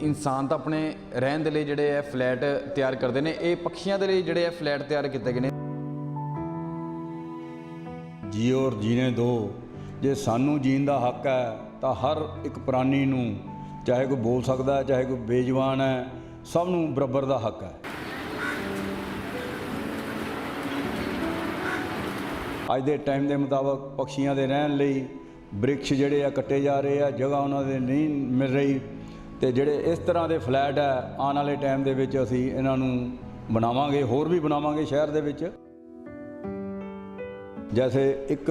ਇਨਸਾਨ ਤਾਂ ਆਪਣੇ ਰਹਿਣ ਦੇ ਲਈ ਜਿਹੜੇ ਹੈ ਫਲੈਟ ਤਿਆਰ ਕਰਦੇ ਨੇ, ਇਹ ਪੰਛੀਆਂ ਦੇ ਲਈ ਜਿਹੜੇ ਹੈ ਫਲੈਟ ਤਿਆਰ ਕੀਤੇ ਗਏ ਨੇ। ਜੀਓ ਔਰ ਜੀਣੇ ਦੋ, ਜੇ ਸਾਨੂੰ ਜੀਣ ਦਾ ਹੱਕ ਹੈ, ਤਾਂ ਹਰ ਇੱਕ ਪ੍ਰਾਣੀ ਨੂੰ, ਚਾਹੇ ਕੋਈ ਬੋਲ ਸਕਦਾ ਹੈ, ਚਾਹੇ ਕੋਈ ਬੇਜਵਾਨ ਹੈ, ਸਭ ਨੂੰ ਬਰਾਬਰ ਦਾ ਹੱਕ ਹੈ। ਅੱਜ ਦੇ ਟਾਈਮ ਦੇ ਮੁਤਾਬਕ ਪਕਸ਼ੀਆਂ ਦੇ ਰਹਿਣ ਲਈ ਬ੍ਰਿਕਸ਼ ਜਿਹੜੇ ਆ, ਕੱਟੇ ਜਾ ਰਹੇ ਆ, ਜਗ੍ਹਾ ਉਹਨਾਂ ਦੇ ਨਹੀਂ ਮਿਲ ਰਹੀ। ਤੇ ਜਿਹੜੇ ਇਸ ਤਰ੍ਹਾਂ ਦੇ ਫਲੈਟ ਹੈ, ਆਉਣ ਵਾਲੇ ਟਾਈਮ ਦੇ ਵਿੱਚ ਅਸੀਂ ਇਹਨਾਂ ਨੂੰ ਬਣਾਵਾਂਗੇ, ਹੋਰ ਵੀ ਬਣਾਵਾਂਗੇ ਸ਼ਹਿਰ ਦੇ ਵਿੱਚ। ਜੈਸੇ ਇੱਕ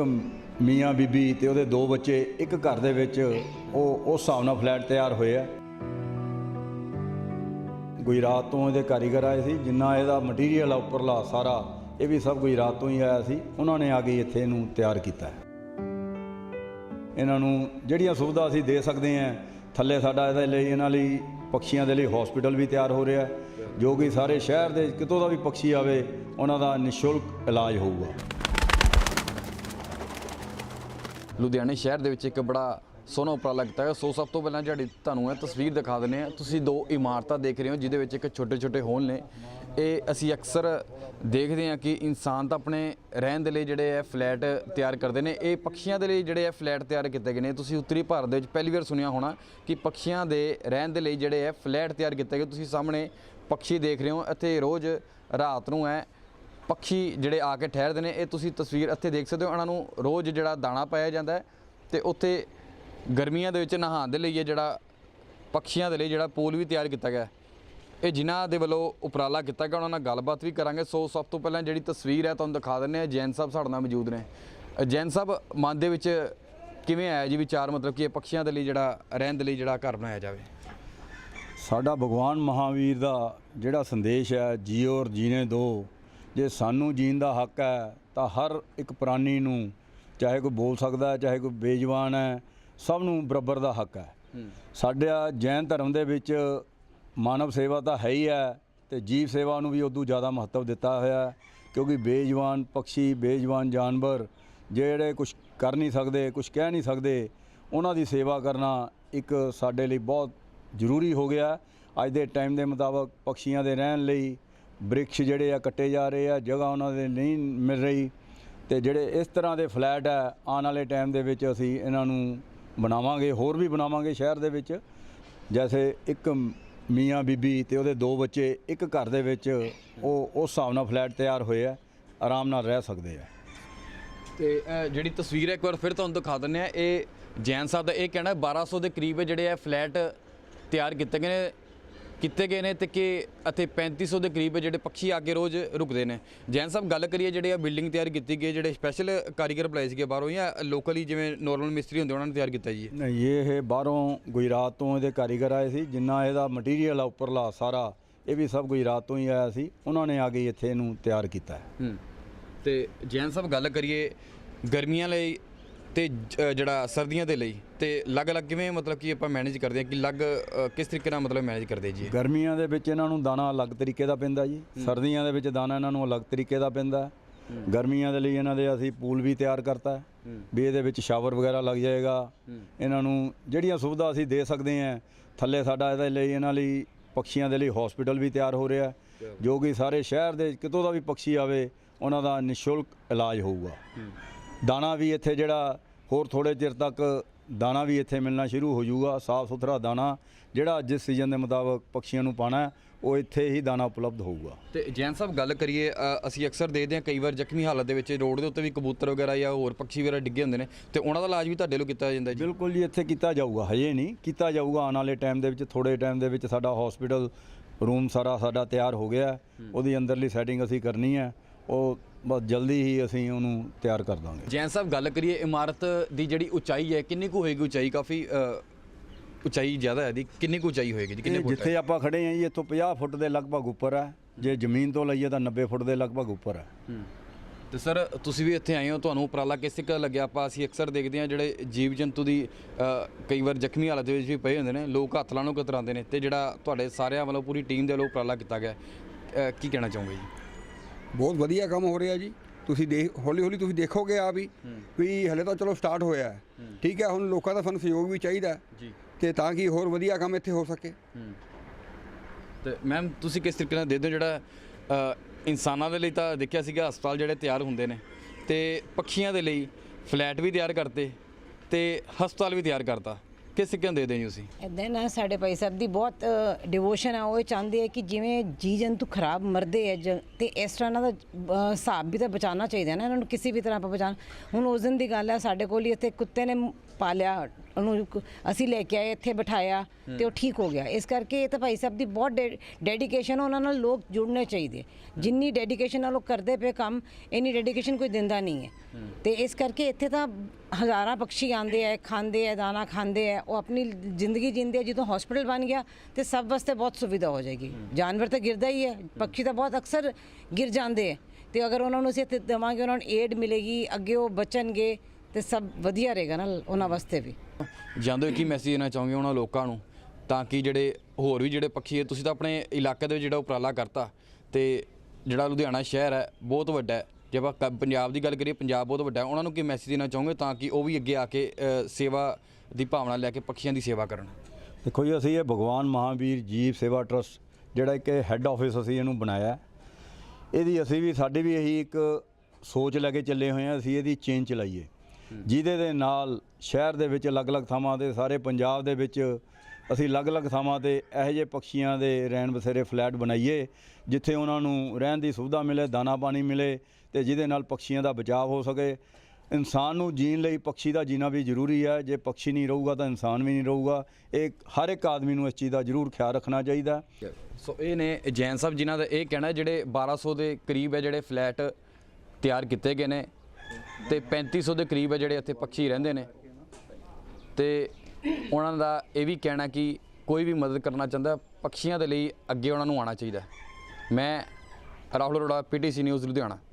ਮੀਆਂ ਬੀਬੀ ਤੇ ਉਹਦੇ ਦੋ ਬੱਚੇ, ਇੱਕ ਘਰ ਦੇ ਵਿੱਚ ਉਹ ਉਸ ਹਿਸਾਬ ਨਾਲ ਫਲੈਟ ਤਿਆਰ ਹੋਏ ਆ। ਗੁਜਰਾਤ ਤੋਂ ਇਹਦੇ ਕਾਰੀਗਰ ਆਏ ਸੀ, ਜਿੰਨਾ ਇਹਦਾ ਮਟੀਰੀਅਲ ਆ ਉੱਪਰਲਾ ਸਾਰਾ, ਇਹ ਵੀ ਸਭ ਗੁਜਰਾਤ ਤੋਂ ਹੀ ਆਇਆ ਸੀ, ਉਹਨਾਂ ਨੇ ਆ ਕੇ ਇੱਥੇ ਇਹਨੂੰ ਤਿਆਰ ਕੀਤਾ। ਇਹਨਾਂ ਨੂੰ ਜਿਹੜੀਆਂ ਸੁਵਿਧਾ ਅਸੀਂ ਦੇ ਸਕਦੇ ਹਾਂ ਥੱਲੇ ਸਾਡਾ ਇਹਦੇ ਲਈ ਇਹਨਾਂ ਲਈ ਪਕਸ਼ੀਆਂ ਦੇ ਲਈ ਹਸਪੀਟਲ ਵੀ ਤਿਆਰ ਹੋ ਰਿਹਾ ਜੋ ਕਿ ਸਾਰੇ ਸ਼ਹਿਰ ਦੇ ਕਿਤੋਂ ਦਾ ਵੀ ਪਕਸ਼ੀ ਆਵੇ, ਉਹਨਾਂ ਦਾ ਨਿਸ਼ੁਲਕ ਇਲਾਜ ਹੋਊਗਾ। ਲੁਧਿਆਣੇ ਸ਼ਹਿਰ ਦੇ ਵਿੱਚ ਇੱਕ ਬੜਾ ਸੋਹਣਾ ਉਪਰਾਲਾ ਕੀਤਾ ਹੈ। ਸੋ ਸਭ ਤੋਂ ਪਹਿਲਾਂ ਜਿਹੜੀ ਤੁਹਾਨੂੰ ਇਹ ਤਸਵੀਰ ਦਿਖਾ ਦਿੰਦੇ ਆ ਤੁਸੀਂ ਦੋ ਇਮਾਰਤਾਂ ਦੇਖ ਰਹੇ ਹੋ, ਜਿਹਦੇ ਵਿੱਚ ਇੱਕ ਛੋਟੇ ਛੋਟੇ ਹੋਲ ਨੇ। ਇਹ ਅਸੀਂ ਅਕਸਰ ਦੇਖਦੇ ਹਾਂ ਕਿ ਇਨਸਾਨ ਤਾਂ ਆਪਣੇ ਰਹਿਣ ਦੇ ਲਈ ਜਿਹੜੇ ਹੈ ਫਲੈਟ ਤਿਆਰ ਕਰਦੇ ਨੇ। ਇਹ ਪੱਖੀਆਂ ਦੇ ਲਈ ਜਿਹੜੇ ਹੈ ਫਲੈਟ ਤਿਆਰ ਕੀਤੇ ਗਏ ਨੇ। ਤੁਸੀਂ ਉੱਤਰੀ ਭਾਰਤ ਦੇ ਵਿੱਚ ਪਹਿਲੀ ਵਾਰ ਸੁਣਿਆ ਹੋਣਾ ਕਿ ਪੰਛੀਆਂ ਦੇ ਰਹਿਣ ਦੇ ਲਈ ਜਿਹੜੇ ਹੈ ਫਲੈਟ ਤਿਆਰ ਕੀਤੇ ਗਏ। ਤੁਸੀਂ ਸਾਹਮਣੇ ਪੰਛੀ ਦੇਖ ਰਹੇ ਹੋ, ਇੱਥੇ ਰੋਜ਼ ਰਾਤ ਨੂੰ ਹੈ ਪੱਖੀ ਜਿਹੜੇ ਆ ਕੇ ਠਹਿਰਦੇ ਨੇ। ਇਹ ਤੁਸੀਂ ਤਸਵੀਰ ਇੱਥੇ ਦੇਖ ਸਕਦੇ ਹੋ। ਉਹਨਾਂ ਨੂੰ ਰੋਜ਼ ਜਿਹੜਾ ਦਾਣਾ ਪਾਇਆ ਜਾਂਦਾ ਹੈ ਤੇ ਉੱਥੇ ਗਰਮੀਆਂ ਦੇ ਵਿੱਚ ਨਹਾਉਣ ਦੇ ਲਈ ਇਹ ਜਿਹੜਾ ਪੱਖੀਆਂ ਦੇ ਲਈ ਜਿਹੜਾ ਪੂਲ ਵੀ ਤਿਆਰ ਕੀਤਾ ਗਿਆ ਇਹ ਜਿਨ੍ਹਾਂ ਦੇ ਵੱਲੋਂ ਉਪਰਾਲਾ ਕੀਤਾ ਗਿਆ ਉਹਨਾਂ ਨਾਲ ਗੱਲਬਾਤ ਵੀ ਕਰਾਂਗੇ। ਸੋ ਸਭ ਤੋਂ ਪਹਿਲਾਂ ਜਿਹੜੀ ਤਸਵੀਰ ਹੈ ਤੁਹਾਨੂੰ ਦਿਖਾ ਦਿੰਦੇ ਆ ਜੈਨ ਸਾਹਿਬ ਸਾਡੇ ਨਾਲ ਮੌਜੂਦ ਨੇ। ਅ, ਜੈਨ ਸਾਹਿਬ ਮਨ ਦੇ ਵਿੱਚ ਕਿਵੇਂ ਆਇਆ ਜੀ ਵਿਚਾਰ? ਮਤਲਬ ਕਿ ਇਹ ਪੱਖੀਆਂ ਦੇ ਲਈ ਜਿਹੜਾ ਰਹਿਣ ਦੇ ਲਈ ਜਿਹੜਾ ਘਰ ਬਣਾਇਆ ਜਾਵੇ। ਸਾਡਾ ਭਗਵਾਨ ਮਹਾਵੀਰ ਦਾ ਜਿਹੜਾ ਸੰਦੇਸ਼ ਹੈ ਜੀਓ ਔਰ ਜੀਣੇ ਦੋ। ਜੇ ਸਾਨੂੰ ਜੀਣ ਦਾ ਹੱਕ ਹੈ ਤਾਂ ਹਰ ਇੱਕ ਪ੍ਰਾਣੀ ਨੂੰ ਚਾਹੇ ਕੋਈ ਬੋਲ ਸਕਦਾ ਹੈ ਚਾਹੇ ਕੋਈ ਬੇਜ਼ਬਾਨ ਹੈ ਸਭ ਨੂੰ ਬਰਾਬਰ ਦਾ ਹੱਕ ਹੈ ਸਾਡਾ ਜੈਨ ਧਰਮ ਦੇ ਵਿੱਚ ਮਾਨਵ ਸੇਵਾ ਤਾਂ ਹੈ ਹੀ ਹੈ ਤੇ ਜੀਵ ਸੇਵਾ ਨੂੰ ਵੀ ਉਦੋਂ ਜ਼ਿਆਦਾ ਮਹੱਤਵ ਦਿੱਤਾ ਹੋਇਆ ਹੈ ਕਿਉਂਕਿ ਬੇਜਵਾਨ ਪੰਛੀ ਬੇਜਵਾਨ ਜਾਨਵਰ ਜਿਹੜੇ ਕੁਝ ਕਰ ਨਹੀਂ ਸਕਦੇ ਕੁਝ ਕਹਿ ਨਹੀਂ ਸਕਦੇ ਉਹਨਾਂ ਦੀ ਸੇਵਾ ਕਰਨਾ ਇੱਕ ਸਾਡੇ ਲਈ ਬਹੁਤ ਜ਼ਰੂਰੀ ਹੋ ਗਿਆ। ਅੱਜ ਦੇ ਟਾਈਮ ਦੇ ਮੁਤਾਬਕ ਪੰਛੀਆਂ ਦੇ ਰਹਿਣ ਲਈ ਬ੍ਰਿਕਸ਼ ਜਿਹੜੇ ਆ ਕੱਟੇ ਜਾ ਰਹੇ ਆ ਜਗ੍ਹਾ ਉਹਨਾਂ ਦੇ ਨਹੀਂ ਮਿਲ ਰਹੀ ਤੇ ਜਿਹੜੇ ਇਸ ਤਰ੍ਹਾਂ ਦੇ ਫਲੈਟ ਹੈ ਆਉਣ ਵਾਲੇ ਟਾਈਮ ਦੇ ਵਿੱਚ ਅਸੀਂ ਇਹਨਾਂ ਨੂੰ ਬਣਾਵਾਂਗੇ, ਹੋਰ ਵੀ ਬਣਾਵਾਂਗੇ ਸ਼ਹਿਰ ਦੇ ਵਿੱਚ। ਜੈਸੇ ਇੱਕ ਮੀਆਂ ਬੀਬੀ ਤੇ ਉਹਦੇ ਦੋ ਬੱਚੇ, ਇੱਕ ਘਰ ਦੇ ਵਿੱਚ ਉਹ ਉਸ ਹਿਸਾਬ ਨਾਲ ਫਲੈਟ ਤਿਆਰ ਹੋਏ ਆ, ਆਰਾਮ ਨਾਲ ਰਹਿ ਸਕਦੇ ਆ। ਤੇ ਇਹ ਜਿਹੜੀ ਤਸਵੀਰ ਹੈ, ਇੱਕ ਵਾਰ ਫਿਰ ਤੁਹਾਨੂੰ ਦਿਖਾ ਦਿੰਦੇ ਆ ਇਹ ਜੈਨ ਸਾਹਿਬ ਦਾ ਇਹ ਕਹਿਣਾ ਹੈ 1200 ਦੇ ਕਰੀਬ ਜਿਹੜੇ ਹੈ ਫਲੈਟ ਤਿਆਰ ਕੀਤੇ ਗਏ ਨੇ। ਕੀਤੇ ਗਏ ਨੇ ਤੇ ਕਿ ਅਤੇ 3500 ਦੇ ਕਰੀਬ ਜਿਹੜੇ ਪੰਛੀ ਆ ਕੇ ਰੋਜ਼ ਰੁਕਦੇ ਨੇ। ਜੈਨ ਸਾਹਿਬ ਗੱਲ ਕਰੀਏ ਜਿਹੜੇ ਆ ਬਿਲਡਿੰਗ ਤਿਆਰ ਕੀਤੀ ਗਈ ਜਿਹੜੇ ਸਪੈਸ਼ਲ ਕਾਰੀਗਰ ਬੁਲਾਏ ਸੀਗੇ ਬਾਹਰੋਂ ਜਾਂ ਲੋਕਲੀ ਜਿਵੇਂ ਨਾਰਮਲ ਮਿਸਤਰੀ ਹੁੰਦੇ ਉਹਨਾਂ ਨੇ ਤਿਆਰ ਕੀਤਾ ਜੀ? ਨਹੀਂ ਇਹ ਬਾਹਰੋਂ ਗੁਜਰਾਤ ਤੋਂ ਇਹਦੇ ਕਾਰੀਗਰ ਆਏ ਸੀ ਜਿੰਨਾ ਇਹਦਾ ਮਟੀਰੀਅਲ ਆ ਉੱਪਰਲਾ ਸਾਰਾ ਇਹ ਵੀ ਸਭ ਗੁਜਰਾਤ ਤੋਂ ਹੀ ਆਇਆ ਸੀ ਉਹਨਾਂ ਨੇ ਆ ਕੇ ਇੱਥੇ ਇਹਨੂੰ ਤਿਆਰ ਕੀਤਾ ਤੇ ਜੈਨ ਸਾਹਿਬ ਗੱਲ ਕਰੀਏ ਗਰਮੀਆਂ ਲਈ ਤੇ ਜਿਹੜਾ ਸਰਦੀਆਂ ਦੇ ਲਈ ਤੇ ਅਲੱਗ-ਅਲੱਗ ਕਿਵੇਂ ਮਤਲਬ ਕਿ ਆਪਾਂ ਮੈਨੇਜ ਕਰਦੇ ਹਾਂ ਕਿ ਅਲੱਗ ਕਿਸ ਤਰੀਕੇ ਨਾਲ ਮਤਲਬ ਮੈਨੇਜ ਕਰਦੇ ਜੀ? ਗਰਮੀਆਂ ਦੇ ਵਿੱਚ ਇਹਨਾਂ ਨੂੰ ਦਾਣਾ ਅਲੱਗ ਤਰੀਕੇ ਦਾ ਪੈਂਦਾ ਜੀ। ਸਰਦੀਆਂ ਦੇ ਵਿੱਚ ਦਾਣਾ ਇਹਨਾਂ ਨੂੰ ਅਲੱਗ ਤਰੀਕੇ ਦਾ ਪੈਂਦਾ। ਗਰਮੀਆਂ ਦੇ ਲਈ ਇਹਨਾਂ ਦੇ ਅਸੀਂ ਪੂਲ ਵੀ ਤਿਆਰ ਕਰਤਾ। ਵੀ ਇਹਦੇ ਵਿੱਚ ਸ਼ਾਵਰ ਵਗੈਰਾ ਲੱਗ ਜਾਏਗਾ। ਇਹਨਾਂ ਨੂੰ ਜਿਹੜੀਆਂ ਸੁਵਿਧਾ ਅਸੀਂ ਦੇ ਸਕਦੇ ਹਾਂ ਥੱਲੇ ਸਾਡਾ ਇਹਦੇ ਲਈ ਇਹਨਾਂ ਲਈ ਪਕਸ਼ੀਆਂ ਦੇ ਲਈ ਹਸਪੀਟਲ ਵੀ ਤਿਆਰ ਹੋ ਰਿਹਾ। ਜੋ ਕਿ ਸਾਰੇ ਸ਼ਹਿਰ ਦੇ ਕਿਤੋਂ ਦਾ ਵੀ ਪੰਛੀ ਆਵੇ ਉਹਨਾਂ ਦਾ ਨਿਸ਼ੁਲਕ ਇਲਾਜ ਹੋਊਗਾ। ਦਾਣਾ ਵੀ ਇੱਥੇ ਜਿਹੜਾ ਹੋਰ ਥੋੜੇ ਚਿਰ ਤੱਕ ਦਾਣਾ ਵੀ ਇੱਥੇ ਮਿਲਣਾ ਸ਼ੁਰੂ ਹੋ ਜਾਊਗਾ ਸਾਫ਼ ਸੁਥਰਾ ਦਾਣਾ ਜਿਹੜਾ ਜਿਸ ਸੀਜ਼ਨ ਦੇ ਮੁਤਾਬਕ ਪੰਛੀਆਂ ਨੂੰ ਪਾਣਾ ਉਹ ਇੱਥੇ ਹੀ ਦਾਣਾ ਉਪਲਬਧ ਹੋਊਗਾ। ਤੇ ਜੈਨ ਸਾਹਿਬ ਗੱਲ ਕਰੀਏ ਅਸੀਂ ਅਕਸਰ ਦੇਖਦੇ ਹਾਂ ਕਈ ਵਾਰ ਜ਼ਖਮੀ ਹਾਲਤ ਦੇ ਵਿੱਚ ਰੋਡ ਦੇ ਉੱਤੇ ਵੀ ਕਬੂਤਰ ਵਗੈਰਾ ਜਾਂ ਹੋਰ ਪੰਛੀ ਵਗੈਰਾ ਡਿੱਗੇ ਹੁੰਦੇ ਨੇ ਤੇ ਉਹਨਾਂ ਦਾ ਇਲਾਜ ਵੀ ਤੁਹਾਡੇ ਵੱਲੋਂ ਕੀਤਾ ਜਾਂਦਾ ਜੀ? ਬਿਲਕੁਲ ਜੀ ਇੱਥੇ ਕੀਤਾ ਜਾਊਗਾ ਹਜੇ ਨਹੀਂ ਕੀਤਾ ਜਾਊਗਾ ਆਉਣ ਵਾਲੇ ਟਾਈਮ ਦੇ ਵਿੱਚ ਥੋੜੇ ਟਾਈਮ ਦੇ ਵਿੱਚ ਸਾਡਾ ਹਸਪੀਟਲ ਰੂਮ ਸਾਰਾ ਸਾਡਾ ਤਿਆਰ ਹੋ ਗਿਆ। ਉਹਦੀ ਅੰਦਰਲੀ ਸੈਟਿੰਗ ਅਸੀਂ ਕਰਨੀ ਹੈ ਉਹ ਬਸ ਜਲਦੀ ਹੀ ਅਸੀਂ ਉਹਨੂੰ ਤਿਆਰ ਕਰ ਦਾਂਗੇ। ਜੈਨ ਸਾਹਿਬ ਗੱਲ ਕਰੀਏ ਇਮਾਰਤ ਦੀ ਜਿਹੜੀ ਉਚਾਈ ਹੈ ਕਿੰਨੀ ਕੁ ਹੋਏਗੀ ਉਚਾਈ? ਕਾਫੀ ਅ, ਉਚਾਈ ਜ਼ਿਆਦਾ ਹੈ ਦੀ ਕਿੰਨੀ ਕੁ ਉਚਾਈ ਹੋਏਗੀ ਜੀ? ਕਿੰਨੇ ਇਹ ਫੁੱਟ ਜਿੱਥੇ ਆਪਾਂ ਖੜੇ ਹਾਂ ਜੀ ਇੱਥੋਂ 50 ਫੁੱਟ ਦੇ ਲਗਭਗ ਉੱਪਰ ਹੈ। ਜੇ ਜ਼ਮੀਨ ਤੋਂ ਲਈਏ ਤਾਂ 90 ਫੁੱਟ ਦੇ ਲਗਭਗ ਉੱਪਰ ਹੈ। ਤੇ ਸਰ ਤੁਸੀਂ ਵੀ ਇੱਥੇ ਆਏ ਹੋ ਤੁਹਾਨੂੰ ਉਪਰਾਲਾ ਕਿਸ ਤਰੀਕੇ ਦਾ ਲੱਗਿਆ? ਆਪਾਂ ਅਸੀਂ ਅਕਸਰ ਦੇਖਦੇ ਹਾਂ ਜਿਹੜੇ ਜੀਵ ਜੰਤੂ ਦੀ ਅ, ਕਈ ਵਾਰ ਜ਼ਖਮੀ ਹਾਲਤ ਦੇ ਵਿੱਚ ਵੀ ਪਏ ਹੁੰਦੇ ਨੇ ਲੋਕ ਹੱਥ ਲਾਉਣ ਕਤਰਾਉਂਦੇ ਨੇ ਤੇ ਜਿਹੜਾ ਤੁਹਾਡੇ ਸਾਰਿਆਂ ਵੱਲੋਂ ਪੂਰੀ ਟੀਮ ਦੇ ਵੱਲੋਂ ਉਪਰਾਲਾ ਕੀਤਾ ਗਿਆ ਅ, ਕੀ ਕਹਿਣਾ ਚਾਹੋਗੇ ਜੀ? ਬਹੁਤ ਵਧੀਆ ਕੰਮ ਹੋ ਰਿਹਾ ਜੀ। ਤੁਸੀਂ ਦੇਖ ਹੌਲੀ ਹੌਲੀ ਤੁਸੀਂ ਦੇਖੋਗੇ ਆ ਵੀ ਵੀ ਹਲੇ ਤਾਂ ਚਲੋ ਸਟਾਰਟ ਹੋਇਆ ਹੈ। ਠੀਕ ਹੈ ਹੁਣ ਲੋਕਾਂ ਦਾ ਸਾਨੂੰ ਸਹਿਯੋਗ ਵੀ ਚਾਹੀਦਾ। ਜੀ। ਤੇ ਤਾਂ ਕਿ ਹੋਰ ਵਧੀਆ ਕੰਮ ਇੱਥੇ ਹੋ ਸਕੇ। ਤੇ ਮੈਮ ਤੁਸੀਂ ਕਿਸ ਤਰੀਕੇ ਨਾਲ ਦੇਖਦੇ ਹੋ ਜਿਹੜਾ ਇਨਸਾਨਾਂ ਦੇ ਲਈ ਤਾਂ ਦੇਖਿਆ ਸੀਗਾ ਹਸਪਤਾਲ ਜਿਹੜੇ ਤਿਆਰ ਹੁੰਦੇ ਨੇ ਤੇ ਪੱਖੀਆਂ ਦੇ ਲਈ ਫਲੈਟ ਵੀ ਤਿਆਰ ਕਰਤੇ ਤੇ ਹਸਪਤਾਲ ਵੀ ਤਿਆਰ ਕਰਤਾ। ਕਿਸ ਤਰੀਕੇ ਦੇ ਦੇਖਦੇ ਤੁਸੀਂ? ਇਦਾਂ ਨਾ, ਸਾਡੇ ਭਾਈ ਸਾਹਿਬ ਦੀ ਬਹੁਤ ਡਿਵੋਸ਼ਨ ਆ, ਉਹ ਇਹ ਚਾਹੁੰਦੇ ਆ ਕਿ ਜਿਵੇਂ ਜੀ ਜੰਤੂ ਖਰਾਬ ਮਰਦੇ ਆ, ਜ- ਤੇ ਇਸ ਤਰ੍ਹਾਂ ਇਹਨਾਂ ਦਾ ਹਿਸਾਬ ਵੀ ਤਾਂ ਬਚਾਉਣਾ ਚਾਹੀਦਾ ਨਾ, ਇਹਨਾਂ ਨੂੰ ਕਿਸੇ ਵੀ ਤਰ੍ਹਾਂ ਆਪਾਂ ਬਚਾਉਣ। ਹੁਣ ਉਸ ਦਿਨ ਦੀ ਗੱਲ ਆ, ਸਾਡੇ ਕੋਲ ਹੀ ਇੱਥੇ ਕੁੱਤੇ ਨੇ ਪਾਲਿਆ ਉਹਨੂੰ ਕ- ਅਸੀਂ ਲੈ ਕੇ ਆਏ ਇੱਥੇ ਬਿਠਾਇਆ ਤੇ ਉਹ ਠੀਕ ਹੋ ਗਿਆ। ਇਸ ਕਰਕੇ ਇਹ ਤਾਂ ਭਾਈ ਸਾਹਿਬ ਦੀ ਬਹੁਤ ਡੈਡੀਕੇਸ਼ਨ ਉਹਨਾਂ ਨਾਲ ਲੋਕ ਜੁੜਨੇ ਚਾਹੀਦੇ। ਜਿੰਨੀ ਡੈਡੀਕੇਸ਼ਨ ਨਾਲ ਉਹ ਕਰਦੇ ਪਏ ਕੰਮ ਇੰਨੀ ਡੈਡੀਕੇਸ਼ਨ ਕੋਈ ਦਿੰਦਾ ਨਹੀਂ ਹੈ। ਤੇ ਇਸ ਕਰਕੇ ਇੱਥੇ ਤਾਂ ਹਜ਼ਾਰਾਂ ਪੰਛੀ ਆਉਂਦੇ ਆ ਖਾਂਦੇ ਆ ਦਾਣਾ ਖਾਂਦੇ ਆ ਉਹ ਆਪਣੀ ਜ਼ਿੰਦਗੀ ਜਿੰਦੇ ਆ ਜਦੋਂ ਹਸਪੀਟਲ ਬਣ ਗਿਆ ਤੇ ਸਭ ਵਾਸਤੇ ਬਹੁਤ ਸੁਵਿਧਾ ਹੋ ਜਾਏਗੀ। ਜਾਨਵਰ ਤਾਂ ਗਿਰਦਾ ਹੀ ਹੈ ਪੰਛੀ ਤਾਂ ਬਹੁਤ ਅਕਸਰ ਗਿਰ ਜਾਂਦੇ ਆ। ਤੇ ਅਗਰ ਉਹਨਾਂ ਨੂੰ ਅਸੀਂ ਇੱਥੇ ਦੇਵਾਂਗੇ ਉਹਨਾਂ ਨੂੰ ਏਡ ਮਿਲੇਗੀ ਅੱਗੇ ਉਹ ਬਚਣਗੇ ਤੇ ਸਭ ਵਧੀਆ ਰਹੇਗਾ ਨਾ ਉਹਨਾਂ ਵਾਸਤੇ ਵੀ। ਜਾਂਦੇ ਕੀ ਮੈਸੇਜ ਦੇਣਾ ਚਾਹੋਗੇ ਉਹਨਾਂ ਲੋਕਾਂ ਨੂੰ? ਤਾਂ ਕਿ ਜਿਹੜੇ ਹੋਰ ਵੀ ਜਿਹੜੇ ਪੱਖੀ ਹੈ ਤੁਸੀਂ ਤਾਂ ਆਪਣੇ ਇਲਾਕੇ ਦੇ ਵਿੱਚ ਜਿਹੜਾ ਉਪਰਾਲਾ ਕਰਤਾ ਤੇ ਜਿਹੜਾ ਲੁਧਿਆਣਾ ਸ਼ਹਿਰ ਹੈ ਬਹੁਤ ਵੱਡਾ ਹੈ। ਜੇ ਆਪਾਂ ਕ- ਪੰਜਾਬ ਦੀ ਗੱਲ ਕਰੀਏ ਪੰਜਾਬ ਬਹੁਤ ਵੱਡਾ ਹੈ। ਉਹਨਾਂ ਨੂੰ ਕੀ ਮੈਸੇਜ ਦੇਣਾ ਚਾਹੋਗੇ ਤਾਂ ਕਿ ਉਹ ਵੀ ਅੱਗੇ ਆ ਕੇ ਸੇਵਾ ਦੀ ਭਾਵਨਾ ਲੈ ਕੇ ਪੱਖੀਆਂ ਦੀ ਸੇਵਾ ਕਰਨ? ਦੇਖੋ ਜੀ ਅਸੀਂ ਇਹ ਭਗਵਾਨ ਮਹਾਵੀਰ ਜੀਵ ਸੇਵਾ ਟਰਸਟ ਜਿਹੜਾ ਇੱਕ ਹੈੱਡ ਆਫਿਸ ਅਸੀਂ ਇਹਨੂੰ ਬਣਾਇਆ। ਹੈ। ਇਹਦੀ ਅਸੀਂ ਵੀ ਸਾਡੀ ਵੀ ਇਹੀ ਇੱਕ ਸੋਚ ਲੈ ਕੇ ਚੱਲੇ ਹੋਏ ਹਾਂ ਅਸੀਂ ਇਹਦੀ ਚੇਨ ਚਲਾਈਏ। ਜਿਹਦੇ ਦੇ ਨਾਲ ਸ਼ਹਿਰ ਦੇ ਵਿੱਚ ਅਲੱਗ-ਅਲੱਗ ਥਾਵਾਂ ਤੇ ਸਾਰੇ ਪੰਜਾਬ ਦੇ ਵਿੱਚ ਅਸੀਂ ਅਲੱਗ-ਅਲੱਗ ਥਾਵਾਂ ਤੇ ਇਹੋ ਜਿਹੇ ਪੰਛੀਆਂ ਦੇ ਰਹਿਣ ਬਸੇਰੇ ਫਲੈਟ ਬਣਾਈਏ, ਜਿੱਥੇ ਉਹਨਾਂ ਨੂੰ ਰਹਿਣ ਦੀ ਸੁਵਿਧਾ ਮਿਲੇ, ਦਾਣਾ ਪਾਣੀ ਮਿਲੇ ਤੇ ਜਿਹਦੇ ਨਾਲ ਪੰਛੀਆਂ ਦਾ ਬਚਾਅ ਹੋ ਸਕੇ। ਇਨਸਾਨ ਨੂੰ ਜੀਣ ਲਈ ਪੰਛੀ ਦਾ ਜੀਣਾ ਵੀ ਜ਼ਰੂਰੀ ਹੈ। ਜੇ ਪੰਛੀ ਨਹੀਂ ਰਹੂਗਾ ਤਾਂ ਇਨਸਾਨ ਵੀ ਨਹੀਂ ਰਹੂਗਾ। ਇਹ ਹਰ ਇੱਕ ਆਦਮੀ ਨੂੰ ਇਸ ਚੀਜ਼ ਦਾ ਜ਼ਰੂਰ ਖਿਆਲ ਰੱਖਣਾ ਚਾਹੀਦਾ। ਸੋ ਇਹ ਨੇ ਜੈਨ ਸਾਹਿਬ ਜਿਨ੍ਹਾਂ ਦਾ ਇਹ ਕਹਿਣਾ ਹੈ, ਜਿਹੜੇ 1200 ਦੇ ਕਰੀਬ ਹੈ ਜਿਹੜੇ ਫਲੈਟ ਤਿਆਰ ਕੀਤੇ ਗਏ ਨੇ। ਤੇ 3500 ਦੇ ਕਰੀਬ ਹੈ ਜਿਹੜੇ ਇੱਥੇ ਪੰਛੀ ਰਹਿੰਦੇ ਨੇ। ਤੇ ਉਹਨਾਂ ਦਾ ਇਹ ਵੀ ਕਹਿਣਾ ਕਿ ਕੋਈ ਵੀ ਮਦਦ ਕਰਨਾ ਚਾਹੁੰਦਾ ਪੰਛੀਆਂ ਦੇ ਲਈ ਅੱਗੇ ਉਹਨਾਂ ਨੂੰ ਆਉਣਾ ਚਾਹੀਦਾ। ਮੈਂ ਰਾਹੁਲ ਅਰੋੜਾ, ਪੀਟੀਸੀ ਨਿਊਜ਼, ਲੁਧਿਆਣਾ।